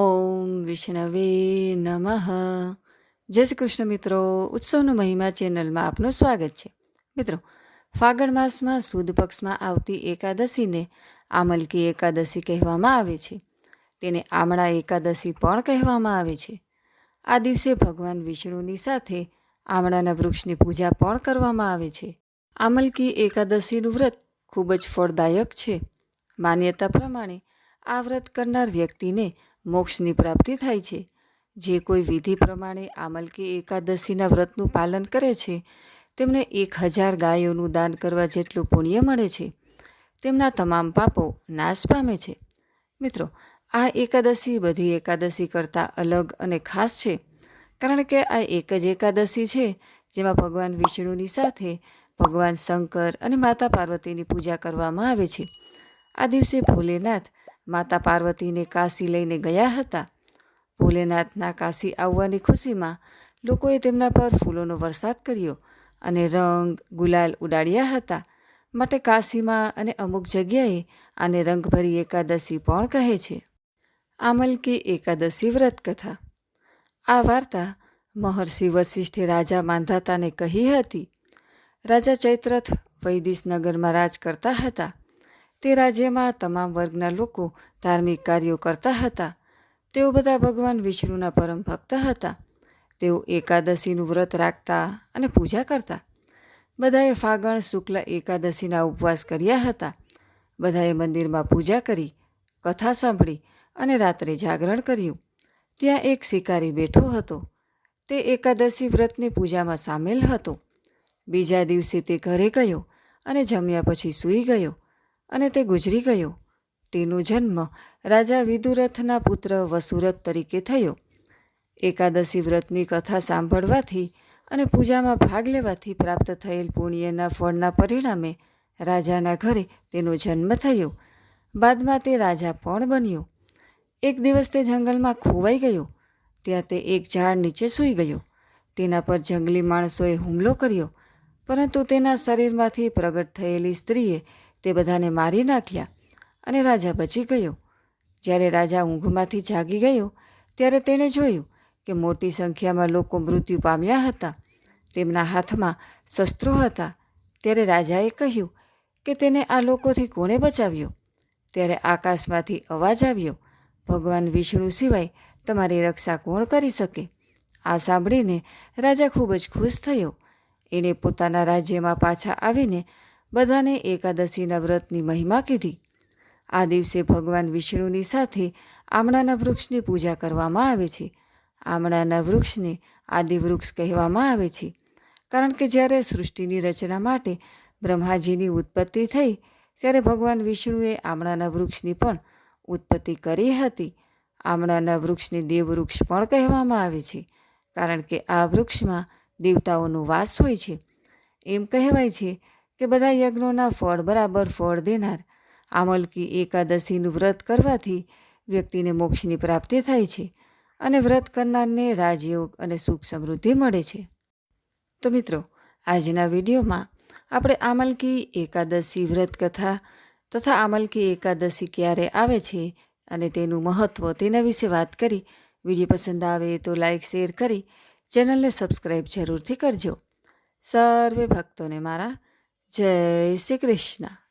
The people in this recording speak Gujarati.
ઓમ વિષ્ણવે નમઃ. જય શ્રી કૃષ્ણ મિત્રો, ઉત્સવનો મહિમા ચેનલમાં આપનું સ્વાગત છે. મિત્રો, ફાગણ માસમાં સુદ પક્ષમાં આવતી એકાદશીને આમલકી એકાદશી કહેવામાં આવે છે. તેને આમળા એકાદશી પણ કહેવામાં આવે છે. આ દિવસે ભગવાન વિષ્ણુની સાથે આમળાના વૃક્ષની પૂજા પણ કરવામાં આવે છે. આમલકી એકાદશીનું વ્રત ખૂબ જ ફળદાયક છે. માન્યતા પ્રમાણે આ વ્રત કરનાર વ્યક્તિને મોક્ષની પ્રાપ્તિ થાય છે. જે કોઈ વિધિ પ્રમાણે આમલકી એકાદશીના વ્રતનું પાલન કરે છે, તેમને એક હજાર ગાયોનું દાન કરવા જેટલું પુણ્ય મળે છે. તેમના તમામ પાપો નાશ પામે છે. મિત્રો, આ એકાદશી બધી એકાદશી કરતાં અલગ અને ખાસ છે, કારણ કે આ એક જ એકાદશી છે, જેમાં ભગવાન વિષ્ણુની સાથે ભગવાન શંકર અને માતા પાર્વતીની પૂજા કરવામાં આવે છે. આ દિવસે ભોલેનાથ માતા પાર્વતીને કાશી લઈને ગયા હતા. ભોલેનાથના કાશી આવવાની ખુશીમાં લોકોએ તેમના પર ફૂલોનો વરસાદ કર્યો અને રંગ ગુલાલ ઉડાડ્યા હતા. માટે કાશીમાં અને અમુક જગ્યાએ આને રંગભરી એકાદશી પણ કહે છે. આમલકી એકાદશી વ્રત કથા આ વાર્તા મહર્ષિ વશિષ્ઠે રાજા માંધાતાને કહી હતી. રાજા ચૈત્રથ વૈદિશ નગરમાં રાજ કરતા હતા. તે રાજ્યમાં તમામ વર્ગના લોકો ધાર્મિક કાર્યો કરતા હતા. તેઓ બધા ભગવાન વિષ્ણુના પરમ ભક્ત હતા. તેઓ એકાદશીનું વ્રત રાખતા અને પૂજા કરતા. બધાએ ફાગણ, શુક્લ, એકાદશીના ઉપવાસ કર્યા હતા. બધાએ મંદિરમાં પૂજા કરી, કથા સાંભળી અને રાત્રે જાગરણ કર્યું. ત્યાં એક શિકારી બેઠો હતો. તે એકાદશી વ્રતની પૂજામાં સામેલ હતો. બીજા દિવસે તે ઘરે ગયો અને જમ્યા પછી સૂઈ ગયો. અને તે ગુજરી ગયો. તેનો જન્મ રાજા વિદુરથના પુત્ર વસુરથ તરીકે થયો. એકાદશી વ્રતની કથા સાંભળવાથી અને પૂજામાં ભાગ લેવાથી પ્રાપ્ત થયેલ પુણ્યના ફળના પરિણામે રાજાના ઘરે તેનો જન્મ થયો. બાદમાં તે રાજા પણ બન્યો. એક દિવસ તે જંગલમાં ખોવાઈ ગયો. ત્યાં તે એક ઝાડ નીચે સૂઈ ગયો. તેના પર જંગલી માણસોએ હુમલો કર્યો. પરંતુ તેના શરીરમાંથી પ્રગટ થયેલી સ્ત્રીએ તે બધાને મારી નાખ્યા અને રાજા બચી ગયો. જ્યારે રાજા ઊંઘમાંથી જાગી ગયો, ત્યારે તેણે જોયું કે મોટી સંખ્યામાં લોકો મૃત્યુ પામ્યા હતા. તેમના હાથમાં શસ્ત્રો હતા. ત્યારે રાજાએ કહ્યું કે તેને આ લોકોથી કોણે બચાવ્યો? ત્યારે આકાશમાંથી અવાજ આવ્યો, ભગવાન વિષ્ણુ સિવાય તમારી રક્ષા કોણ કરી શકે? આ સાંભળીને રાજા ખૂબ જ ખુશ થયો. એણે પોતાના રાજ્યમાં પાછા આવીને બધાને એકાદશીના વ્રતની મહિમા કીધી. આ દિવસે ભગવાન વિષ્ણુની સાથે આમળાના વૃક્ષની પૂજા કરવામાં આવે છે. આમળાના વૃક્ષને આદિવૃક્ષ કહેવામાં આવે છે, કારણ કે જ્યારે સૃષ્ટિની રચના માટે બ્રહ્માજીની ઉત્પત્તિ થઈ, ત્યારે ભગવાન વિષ્ણુએ આમળાના વૃક્ષની પણ ઉત્પત્તિ કરી હતી. આમળાના વૃક્ષને દેવવૃક્ષ પણ કહેવામાં આવે છે, કારણ કે આ વૃક્ષમાં દેવતાઓનો વાસ હોય છે. એમ કહેવાય છે કે બધા યજ્ઞોના ફળ બરાબર ફળ દેનાર. આ મલકી એકાદશીનું વ્રત કરવાથી વ્યક્તિને મોક્ષની પ્રાપ્તિ થાય છે અને વ્રત કરનારને રાજયોગ અને સુખ સમૃદ્ધિ મળે છે. તો મિત્રો, આજના વિડીયોમાં આપણે આમલકી એકાદશી વ્રત કથા તથા આમલકી એકાદશી ક્યારે આવે છે અને તેનું મહત્ત્વ તેના વિશે વાત કરી. વીડિયો પસંદ આવે તો લાઇક શેર કરી. ચેનલને સબસ્ક્રાઈબ જરૂરથી કરજો. સર્વે ભક્તોને મારા જય શ્રી કૃષ્ણ.